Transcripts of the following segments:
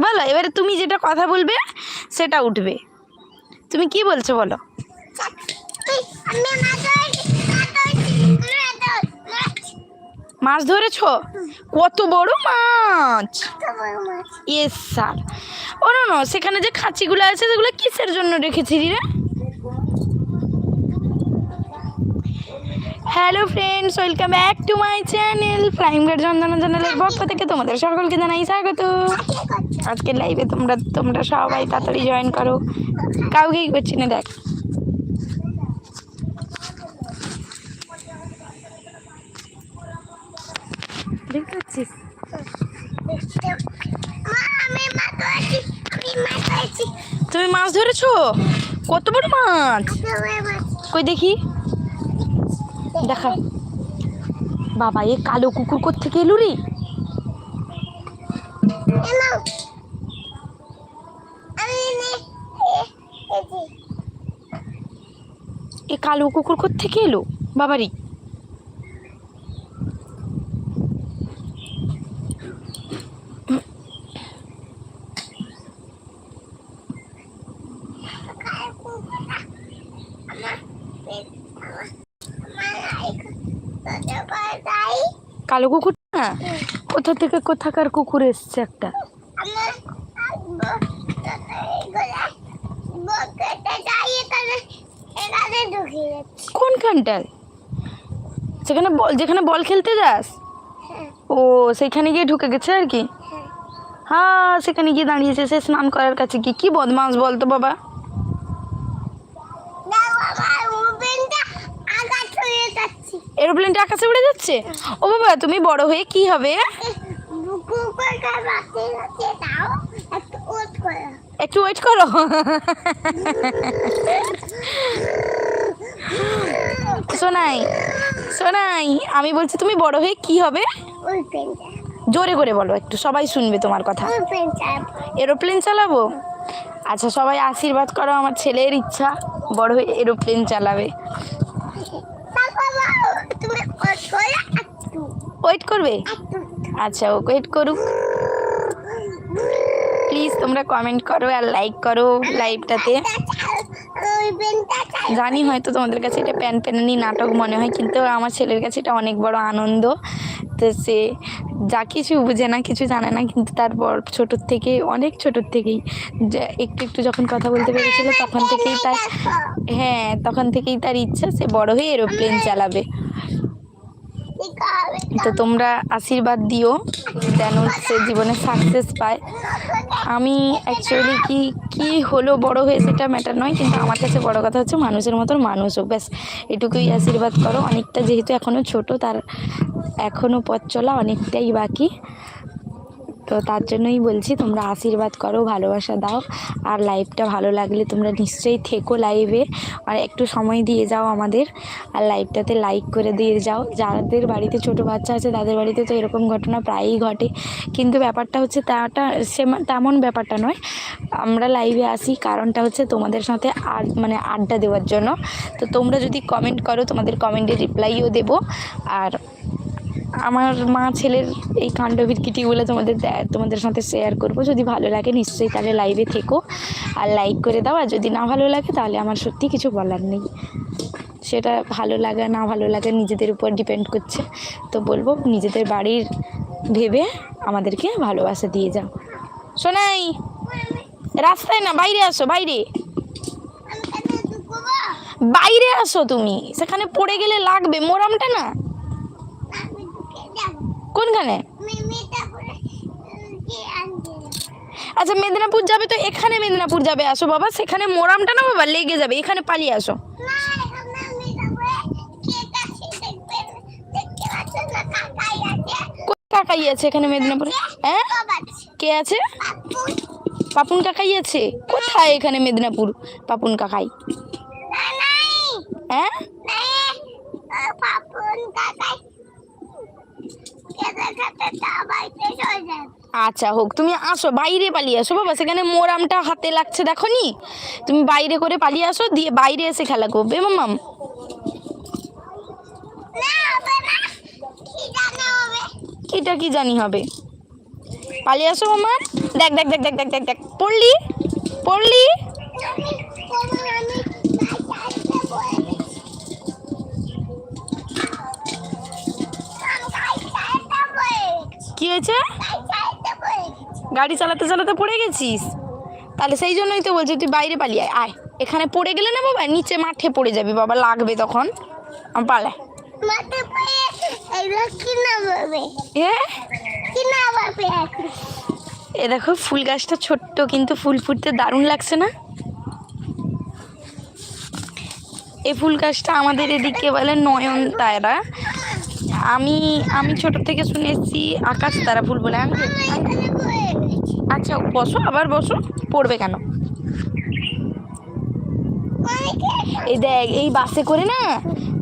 বলো এবারে তুমি যেটা কথা বলবে, সেটা উঠবে। তুমি কি বলছো বলো? মাছ ধরেছ? কত বড় মাছ! ইয়েস স্যার ও, না সেখানে যে খাঁচিগুলো আছে, সেগুলো কিসের জন্য রেখেছি রে? Hello friends, welcome back to my channel flying guard Chandana চ্যানেলের পক্ষ থেকে তোমাদের সকলকে জানাই স্বাগত। আজকে লাইভে তোমরা তোমরা সবাই তাড়াতাড়ি জয়েন করো। কাউকেই করছি না, দেখ। তুমি মাছ ধরেছো? কত বড় মাছ? কই দেখি। দেখা। বাবা এ কালো কুকুর থেকে এলু রে? এ কালো কুকুর থেকে এলো? বাবারি কালো কুকুর না কোথা থেকে কোথাকার কুকুর এসছে একটা? কোনখানটায় সেখানে বল যেখানে বল খেলতে যাস? ও সেখানে গিয়ে ঢুকে গেছে আর কি? হ্যাঁ। সেখানে গিয়ে দাঁড়িয়েছে সে স্নান করার কাছে কি কি বদমাস বলতো বাবা? এরোপ্লেনটা আকাশে উড়ে যাচ্ছে? ও বাবা, তুমি বড় হয়ে কি হবে? একটু ওয়েট করো। শোনাই শোনাই আমি বলছি তুমি বড় হয়ে কি হবে? জোরে করে বলো, একটু সবাই শুনবে তোমার কথা। এরোপ্লেন চালাবো? আচ্ছা সবাই আশীর্বাদ করো, আমার ছেলের ইচ্ছা, বড় হয়ে এরোপ্লেন চালাবে। ওয়েট করবে? আচ্ছা ও ওয়েট করুক। প্লিজ তোমরা কমেন্ট করো আর লাইক করো লাইভটাতে জানি হয়তো তোমাদের কাছে এটা প্যান প্যানানি নাটক মনে হয় কিন্তু আমার ছেলের কাছে এটা অনেক বড় আনন্দ। তো সে যা কিছু বুঝে না কিছু জানে না কিন্তু তারপর ছোটোর থেকে অনেক ছোটোর থেকেই একটু একটু যখন কথা বলতে পেরেছিল তখন থেকেই তার হ্যাঁ তখন থেকেই তার ইচ্ছা সে বড় হয়ে এরোপ্লেন চালাবে। তো তোমরা আশীর্বাদ দিও যেন সে জীবনে সাকসেস পায়। আমি অ্যাকচুয়ালি কি কি হলো বড় হয়ে সেটা ম্যাটার নয়, কিন্তু আমার কাছে বড় কথা হচ্ছে মানুষের মতন মানুষ হোক, ব্যাস, এটুকুই আশীর্বাদ করো। অনেকটা যেহেতু এখনও ছোট, তার এখনও পথ চলা অনেকটাই বাকি। তো তার জন্যই বলছি, তোমরা আশীর্বাদ করো, ভালোবাসা দাও। আর লাইভটা ভালো লাগলে তোমরা নিশ্চয়ই থেকো লাইভে আর একটু সময় দিয়ে যাও আমাদের। আর লাইভটাতে লাইক করে দিয়ে যাও। যাদের বাড়িতে ছোট বাচ্চা আছে, তাদের বাড়িতে তো এরকম ঘটনা প্রায়ই ঘটে। কিন্তু ব্যাপারটা হচ্ছে, তাটা সে তেমন ব্যাপারটা নয়। আমরা লাইভে আসি, কারণটা হচ্ছে তোমাদের সাথে আর মানে আড্ডা দেওয়ার জন্য। তো তোমরা যদি কমেন্ট করো, তোমাদের কমেন্টে রিপ্লাইও দেবো। আর আমার মা ছেলের এই কাণ্ড বিকৃতিগুলো তোমাদের তোমাদের সাথে শেয়ার করব। যদি ভালো লাগে নিশ্চয়ই তাহলে লাইভে থেকো আর লাইক করে দাও। আর যদি না ভালো লাগে তাহলে আমার সত্যি কিছু বলার নেই। সেটা ভালো লাগা, না ভালো লাগা নিজেদের উপর ডিপেন্ড করছে। তো বলব নিজেদের বাড়ির ভেবে আমাদেরকে ভালোবাসা দিয়ে যাও। শোনাই রাস্তায় না, বাইরে আসো, বাইরে। বাইরে আসো তুমি। সেখানে পড়ে গেলে লাগবে, মোরামটা না। কোনখানে? আচ্ছা মেদিনীপুর যাবে তো, এখানে মেদিনীপুর যাবে আসো বাবা। সেখানে মোরামটা না বাবা, লেগে যাবে, এখানে পালিয়ে আসো। কাকাই আছে এখানে মেদিনীপুরে? হ্যাঁ? কে আছে? পাপুন কাকাই আছে? কোথায় এখানে মেদিনীপুর পাপুন কাকাই? হ্যাঁ? আচ্ছা হোক, তুমি আসো, বাইরে পালিয়ে আসো, বাবা, সেখানে মোরামটা হাতে লাগছে, দেখো নি? তুমি বাইরে করে পালিয়ে আসো, দিয়ে বাইরে এসে খেলা করবে মামাম কিটা কি জানি হবে? পালিয়ে আসো মামা। দেখ দেখ দেখ দেখ দেখ দেখ দেখ, পড়লি? পড়লি? হয়েছে? গাড়ি চালাতে চালাতে পড়ে গেছিস? তাহলে সেই জন্যই তো বলছি তুই বাইরে পালিয়ে আয়। আয় এখানে পড়ে গেলে না বাবা নিচে মাঠে পড়ে যাবি বাবা লাগবে তখন। পালায় এ? এ দেখো ফুল গাছটা ছোট্ট কিন্তু ফুল ফুটতে দারুণ লাগছে না? এই ফুল গাছটা আমাদের এদিকে বলে নয়নতারা। আমি আমি ছোট থেকে শুনে এসেছি আকাশ তারা ফুল বলে আমি আচ্ছা বসো আবার বসো। পড়বে কেন? এই দেখ এই বাসে করে না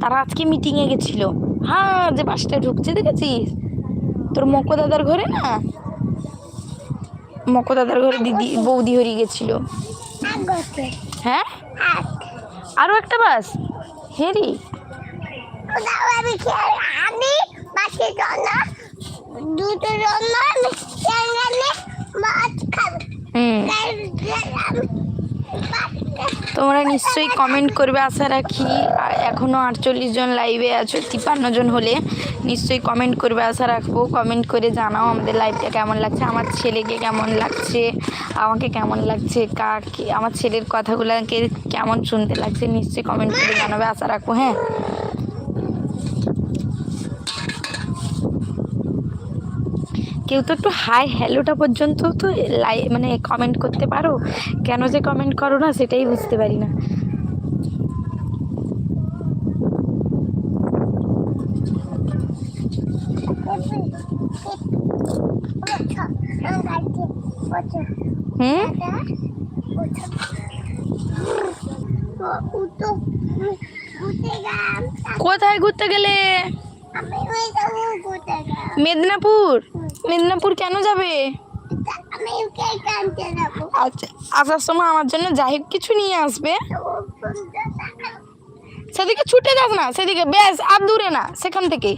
তারা আজকে মিটিংয়ে গেছিল। হ্যাঁ যে বাসটা ঢুকছে দেখেছিস? তোর মকো দাদার ঘরে না? মকো দাদার ঘরে দিদি বৌদি হরিয়ে গেছিল। হ্যাঁ? আরও একটা বাস? হেরি? আমি বাসের জন্য দুটো জন্য আমি সেখানে মাছ খাব। তোমরা নিশ্চয়ই কমেন্ট করবে আশা রাখি। এখনও আটচল্লিশ জন লাইভে আছো তিপ্পান্ন জন হলে নিশ্চয়ই কমেন্ট করবে আশা রাখব। কমেন্ট করে জানাও আমাদের লাইভটা কেমন লাগছে আমার ছেলেকে কেমন লাগছে আমাকে কেমন লাগছে কাকে আমার ছেলের কথাগুলোকে কেমন শুনতে লাগছে নিশ্চয়ই কমেন্ট করে জানাবে আশা রাখব হ্যাঁ? কেউ তো একটু হাই হ্যালোটা পর্যন্ত তো লাই মানে কমেন্ট করতে পারো। কেন যে কমেন্ট করো না সেটাই বুঝতে পারি না। কোথায় ঘুরতে গেলে? মেদিনীপুর? মেদিনীপুর কেন যাবে? আচ্ছা আসার সময় আমার জন্য যাই কিছু নিয়ে আসবে। সেদিকে ছুটে যাস না সেদিকে বেশ আর দূরে না সেখান থেকে।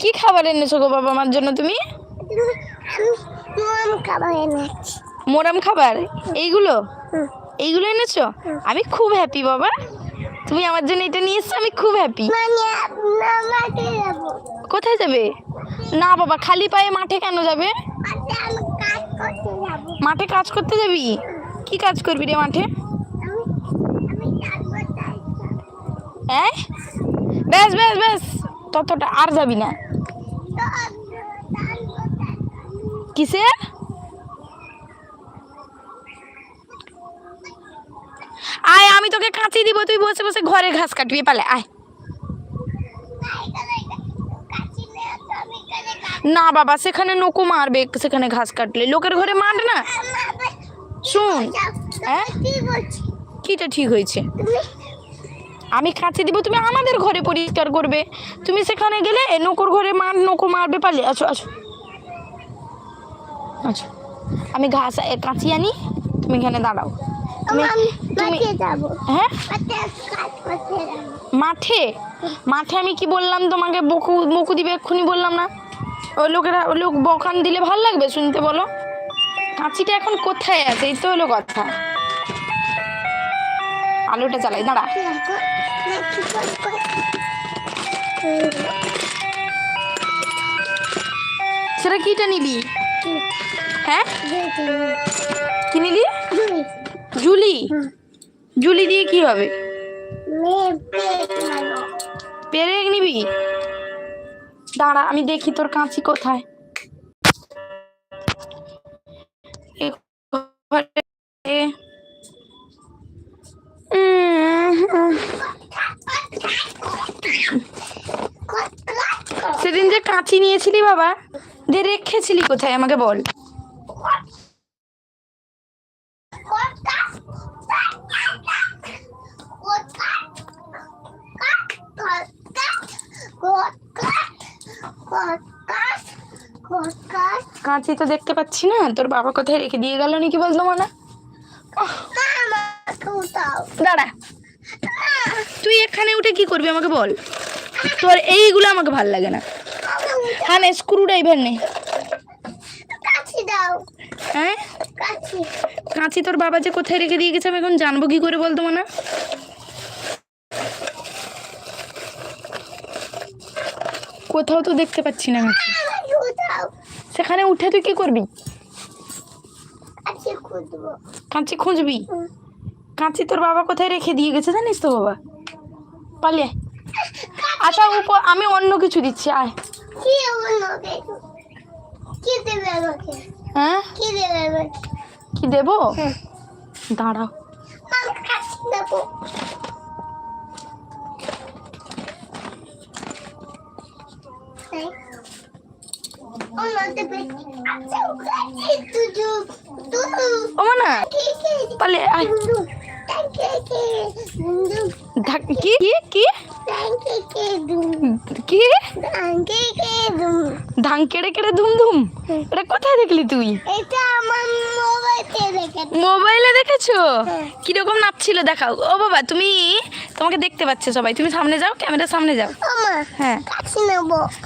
কি খাবার এনেছো গো বাবা আমার জন্য তুমি? মোরাম খাবার এইগুলো? এইগুলো এনেছো? আমি খুব হ্যাপি বাবা। তুমি আমার জন্য এটা নিয়ে এসছো আমি খুব হ্যাপি কোথায় যাবে? না বাবা খালি পায়ে মাঠে কেন যাবে? মাঠে কাজ করতে যাবি। কি কাজ করবি রে মাঠে? হ্যাঁ ব্যাস বেশ বেশ ততটা আর যাবি না। কিসের? আয়, আমি তোকে কাঁচি দিব, তুই বসে বসে ঘরে ঘাস কাটবি, পালে, আয়। না বাবা, সেখানে নকু মারবে, সেখানে ঘাস কাটলে। লোকের ঘরে মার না। শুন হ্যাঁ? কিটা ঠিক হয়েছে? আমি কাছে দিব, তুমি আমাদের ঘরে পরিষ্কার করবে। তুমি সেখানে গেলে নকুর ঘরে মার, নকু মারবে পারলে আছো আছো আচ্ছা আমি ঘাস কাঁচি আনি, তুমি এখানে দাঁড়াও। তুমি তুমি হ্যাঁ? মাঠে মাঠে? আমি কি বললাম তোমাকে? বকু বকু দিবে এক্ষুনি বললাম না। ওই লোকেরা ওই লোক বকান দিলে ভালো লাগবে শুনতে বলো? কাঁচিটা এখন কোথায় আছে? এই তো হলো কথা। আলোটা চালাই দাঁড়া। সেটা কিটা নিবি? হ্যাঁ? কি নিলি জুলি? জুলি দিয়ে কি হবে? পেরেক নিবি? দাঁড়া আমি দেখি তোর কাঁচি কোথায়। সেদিন যে কাঁচি নিয়েছিলি বাবা দিয়ে রেখেছিলি কোথায় আমাকে বল। কাঁচি তো দেখতে পাচ্ছি না। তোর বাবা কোথায় রেখে দিয়ে গেল নাকি বলতো মনে? দাঁড়া। তুই এখানে উঠে কি করবি আমাকে বল? তোর এইগুলো আমাকে ভালো লাগে না। হ্যাঁ স্ক্রু ড্রাইভার নেই হ্যাঁ? কাঁচি। তোর বাবা যে কোথায় রেখে দিয়ে গেছে আমি এখন জানব কি করে বলতো না কোথাও তো দেখতে পাচ্ছি না সেখানে উঠে তুই কি করবি? কাঁচি খুঁজবি? কাঁচি তোর বাবা কোথায় রেখে দিয়ে গেছে জানিস তো বাবা? পালিয়ে। আচ্ছা উপর আমি অন্য কিছু দিচ্ছি আয়। হ্যাঁ? কি দেবে আমাকে? কি দেবো? দাঁড়াও। না। পালিয়ে আয়। কে? কি? কি? কি? ধান কেড়ে কেড়ে ধুম ধুম? এটা কোথায় দেখলি তুই? এটা আমার মোবাইলে দেখেছ? হ্যাঁ। কীরকম নাচছিল দেখাও। ও বাবা তুমি তোমাকে দেখতে পাচ্ছে সবাই। তুমি সামনে যাও ক্যামেরার সামনে যাও। হ্যাঁ।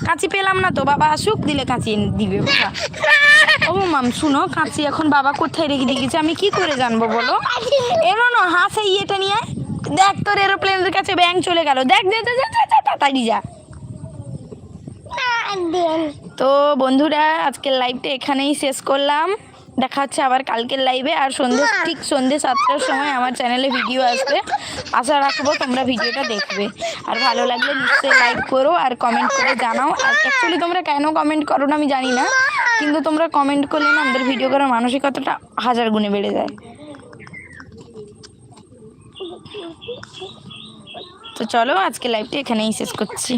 কাঁচি পেলাম না তো বাবা আসুক দিলে কাঁচি দিবে বাবা। ও মাম শুনো কাঁচি এখন বাবা কোথায় রেখে দিয়ে গেছে? আমি কি করে জানব বলো? এলো না হাস ইয়েটা নিয়ে দেখ তোর এরোপ্লেনের কাছে ব্যাং চলে গেল। দেখ দে, দে, তাড়াতাড়ি যা। তো বন্ধুরা আজকের লাইভটা এখানেই শেষ করলাম। দেখা হচ্ছে আবার কালকের লাইভে আর সন্ধ্যে ঠিক সন্ধ্যে সাতটার সময় আমার চ্যানেলে ভিডিও আসবে। আশা রাখব তোমরা ভিডিওটা দেখবে। আর ভালো লাগলে নিশ্চয়ই লাইক করো আর কমেন্ট করে জানাও। আর অ্যাকচুয়ালি তোমরা কেন কমেন্ট করো না আমি জানি না। কিন্তু তোমরা কমেন্ট করলে না আমাদের ভিডিও করার মানসিকতাটা হাজার গুণে বেড়ে যায়। তো চলো আজকে লাইভটা এখানেই শেষ করছি।